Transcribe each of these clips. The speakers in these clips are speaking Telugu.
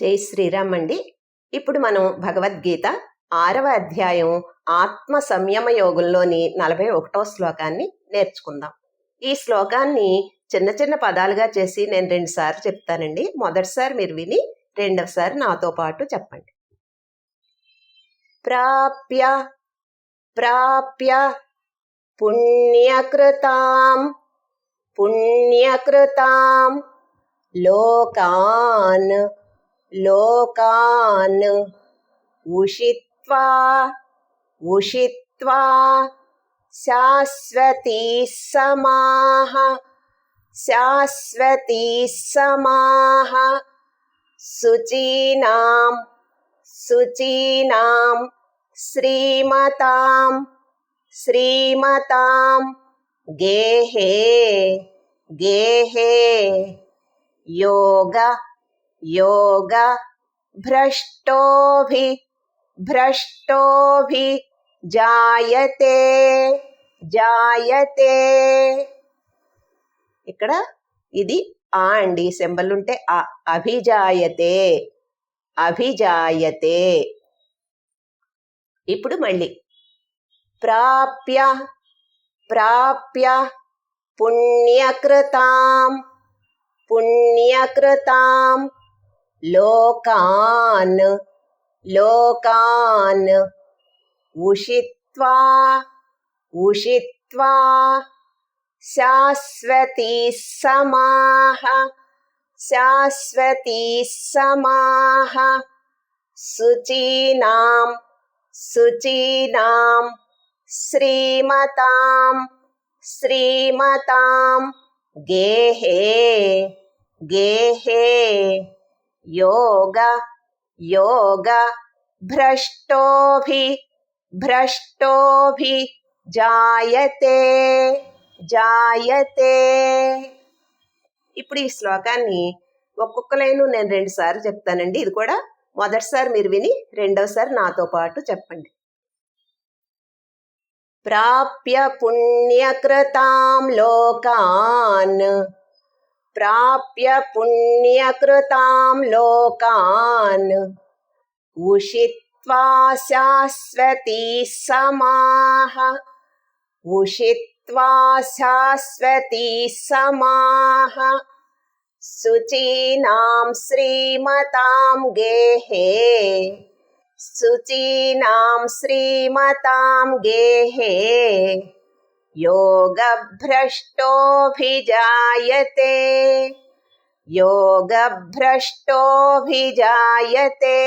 జై శ్రీరామ్ అండి. ఇప్పుడు మనం భగవద్గీత ఆరవ అధ్యాయం ఆత్మ సంయమ యోగంలోని నలభై ఒకటో శ్లోకాన్ని నేర్చుకుందాం. ఈ శ్లోకాన్ని చిన్న చిన్న పదాలుగా చేసి నేను రెండుసార్లు చెప్తానండి. మొదటిసారి మీరు విని రెండవసారి నాతో పాటు చెప్పండి. ప్రాప్య ప్రాప్య పుణ్యకృతాం పుణ్యకృతాం లోకాన్ లోకాన్ ఉషిత్వా ఉషిత్వా శాశ్వతీ సమాహ శాశ్వతీ సమాహ శుచీనాం శుచీనాం శ్రీమతాం శ్రీమతాం గేహే గేహే యోగ योग भ्रष्टोभि भ्रष्टोभि జాయతే జాయతే ఇక్కడ ఇది ఆ అండి సింబల్ ఉంటే ఆ అభిజాయతే అభిజాయతే ఇప్పుడు మళ్ళీ ప్రాప్య ప్రాప్య పుణ్యకృతాం పుణ్యకృతాం లోకాన్ లోకాన్. ఉషిత్వా ఉషిత్వా శాశ్వతీ సమాహ శాశ్వతీ సమాహ. శుచీనాం శుచీనాం శ్రీమతాం శ్రీమతాం. గేహే గేహే. योग योग భ్రష్టోభి భ్రష్టోభి జాయతే జాయతే ఇప్పుడు ఈ శ్లోకాన్ని ఒక్కొక్క లైను నేను రెండు సార్లు చెప్తానండి ఇది కూడా మొదటిసారి మీరు విని రెండవసారి నాతో పాటు చెప్పండి ప్రాప్య పుణ్యకృతాం లోకాన్ प्राप्य पुण्यकृतां लोकान् उषित्वा शाश्वती समाः। उषित्वा शाश्वती समाः। शुचीनां श्रीमतां गेहे। शुचीनां श्रीमतां गेहे योगभ्रष्टोऽभिजायते యోగభ్రష్టోభిజాయతే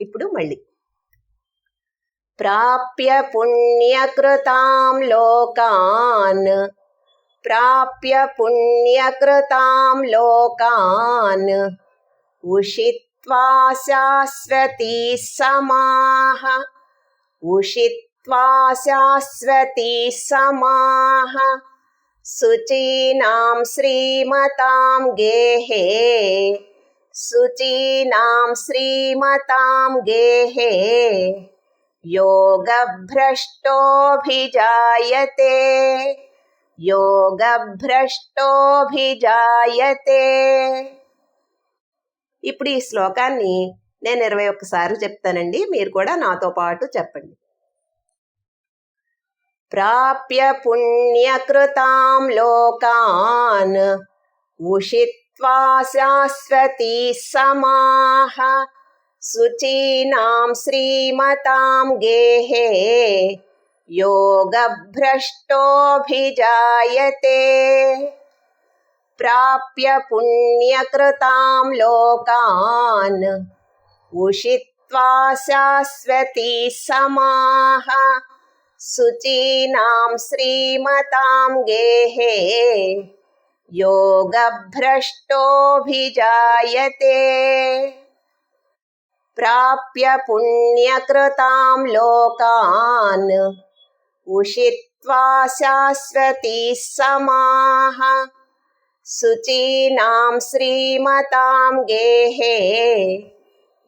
ఇప్పుడు మళ్ళీ ప్రాప్య పుణ్యకృతాం లోకాన్ ప్రాప్య పుణ్యకృతాం లోకాన్ ఉషిత్వా శాశ్వతీ సమాహ ఉషిత్ त्वा शाश्वती समाः शुचीनां श्रीमतां गेहे शुचीनां श्रीमतां गेहे योगभ्रष्टोऽभिजायते యోగభ్రష్టోభిజాయతే ఇప్పుడు ఈ శ్లోకాన్ని నేను ఇరవై ఒక్కసారి చెప్తానండి మీరు కూడా నాతో పాటు చెప్పండి प्राप्य पुण्यकृतां लोकान् उषित्वा शाश्वती समाः शुचीनां श्रीमतां गेहे। योगभ्रष्टोऽभिजायते। प्राप्य पुण्यकृतां लोकान् उषित्वा शाश्वती समाः शुचीनां श्रीमतां गेहे। योगभ्रष्टोऽभिजायते। प्राप्य पुण्यकृतां लोकान् उषित्वा शाश्वती समाः। शुचीनां श्रीमतां गेहे।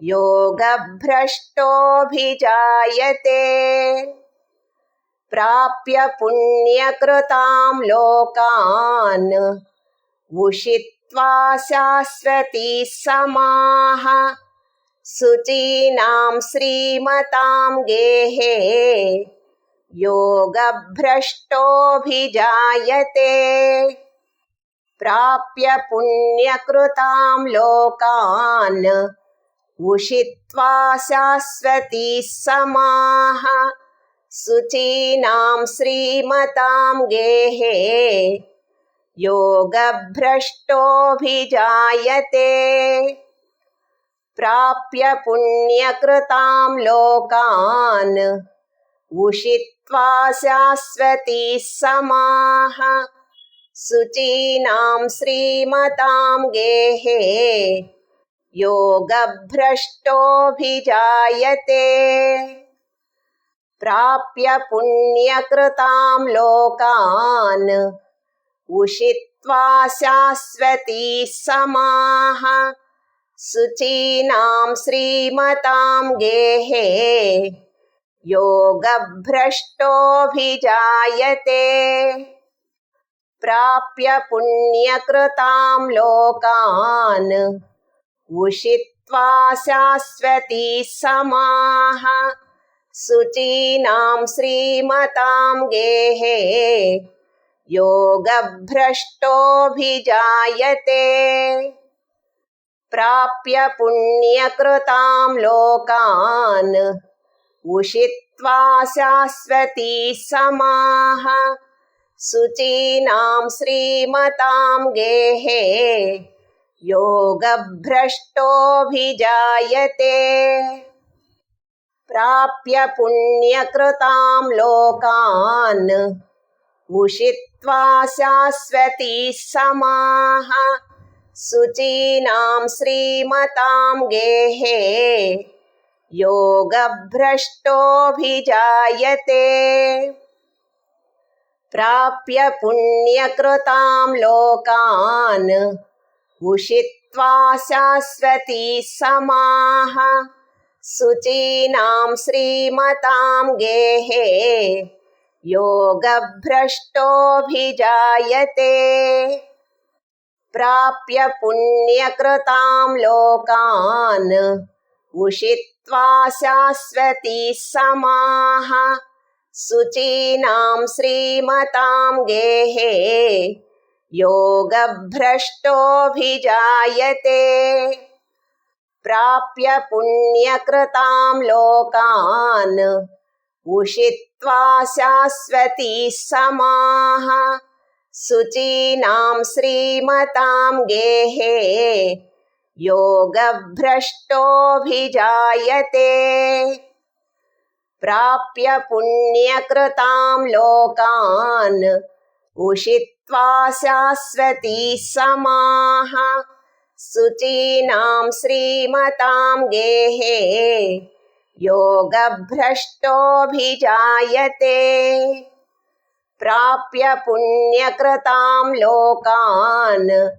योगभ्रष्टोऽभिजायते। प्राप्य पुण्यकृतां लोकान्। उषित् उषित्वा शाश्वती समाः। शुचीनां श्रीमतां गेहे। योगभ्रष्टोऽभिजायते। प्राप्य पुण्यकृतां लोकान्। उषित्वा शाश्वती समाः शुचीनां श्रीमतां गेहे। योगभ्रष्टोऽभिजायते। प्राप्य पुण्यकृतां लोकान् उषित्वा शाश्वती समाः। शुचीनां श्रीमतां गेहे। योगभ्रष्टोऽभिजायते। प्राप्य पुण्यकृतां लोकान् उषित्वा शाश्वती समाः। शुचीनां श्रीमतां गेहे योगभ्रष्टोऽभिजायते। प्राप्य पुण्यकृतां लोकान् उषित्वा शाश्वती समाः शुचीनां श्रीमतां गेहे। योगभ्रष्टोऽभिजायते। प्राप्य पुण्यकृतां लोकान्। उषित्वा शाश्वती समाः। शुचीनां श्रीमतां गेहे। योगभ्रष्टोऽभिजायते। प्राप्य पुण्यकृतां लोकान् उषित्वा शाश्वती समाः शुचीनां श्रीमतां गेहे। योगभ्रष्टोऽभिजायते। प्राप्य पुण्यकृतां लोकान् उषित्वा शाश्वती समाः शुचीनां श्रीमतां गेहे। योगभ्रष्टोऽभिजायते। प्राप्य पुण्यकृतां लोकान् उषित्वा शाश्वती समाः। शुचीनां श्रीमतां गेहे। योगभ्रष्टोऽभिजायते। प्राप्य पुण्यकृतां लोकान्। उषित्वा शाश्वती समाः। शुचीनां श्रीमतां गेहे। योगभ्रष्टोऽभिजायते। प्राप्य पुण्यकृतां लोकान्। उषित्वा शाश्वती समाः शुचीनां श्रीमतां गेहे योगभ्रष्टोऽभिजायते। प्राप्य पुण्यकृतां लोकान्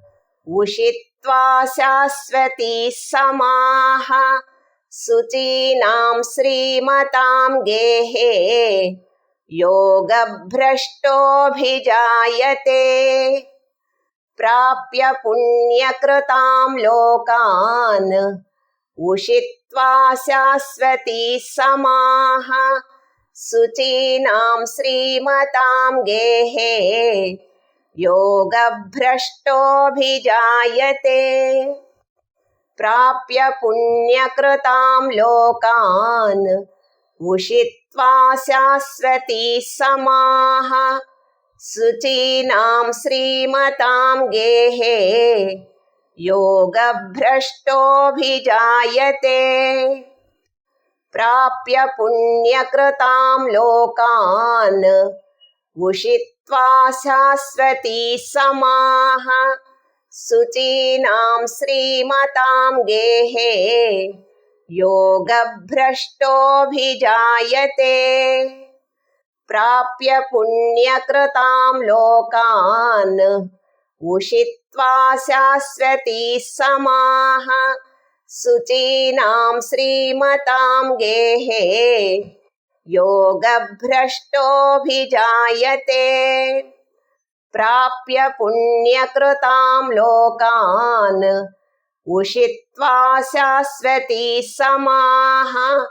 उषित्वा शाश्वती समाः। शुचीनां श्रीमतां गेहे योगभ्रष्टोऽभिजायते। प्राप्य पुण्यकृतां लोकान् उषित्वा शाश्वती समाः शुचीनां श्रीमतां गेहे योगभ्रष्टोऽभिजायते प्राप्य पुण्यकृतां लोकान् उषित्वा शाश्वती समाः शुचीनां श्रीमतां गेहे। योगभ्रष्टोऽभिजायते। प्राप्य पुण्यकृतां लोकान्। उषित्वा शाश्वती समाः। शुचीनां श्रीमतां गेहे। योगभ्रष्टोऽभिजायते। प्राप्य पुण्यकृतां लोकान् उषित्वा शाश्वती समाः शुचीनां श्रीमतां गेहे योगभ्रष्टोऽभिजायते। प्राप्य पुण्यकृतां लोकान् उषित्वा शाश्वती समाः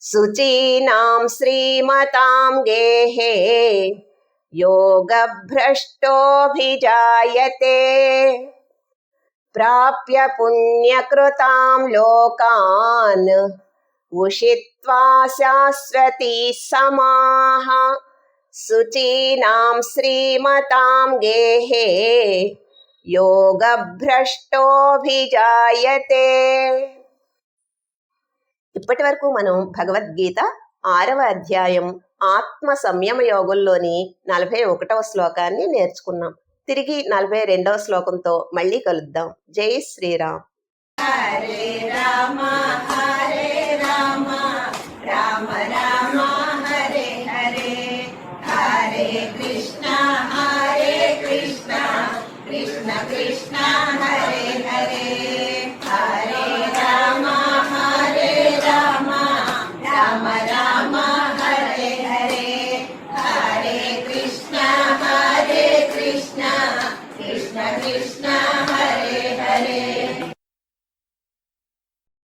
शुचीनां श्रीमतां गेहे। योगभ्रष्टोऽभिजायते। प्राप्य पुण्यकृतां लोकान्। उषित्वा शाश्वती समाः। शुचीनां श्रीमतां गेहे। योगभ्रष्टोऽभिजायते। ఇప్పటి వరకు మనం భగవద్గీత ఆరవ అధ్యాయం ఆత్మ సంయమ యోగంలోని నలభై ఒకటవ శ్లోకాన్ని నేర్చుకున్నాం. తిరిగి నలభై రెండవ శ్లోకంతో మళ్ళీ కలుద్దాం. జై శ్రీరామ్. Krishna Hare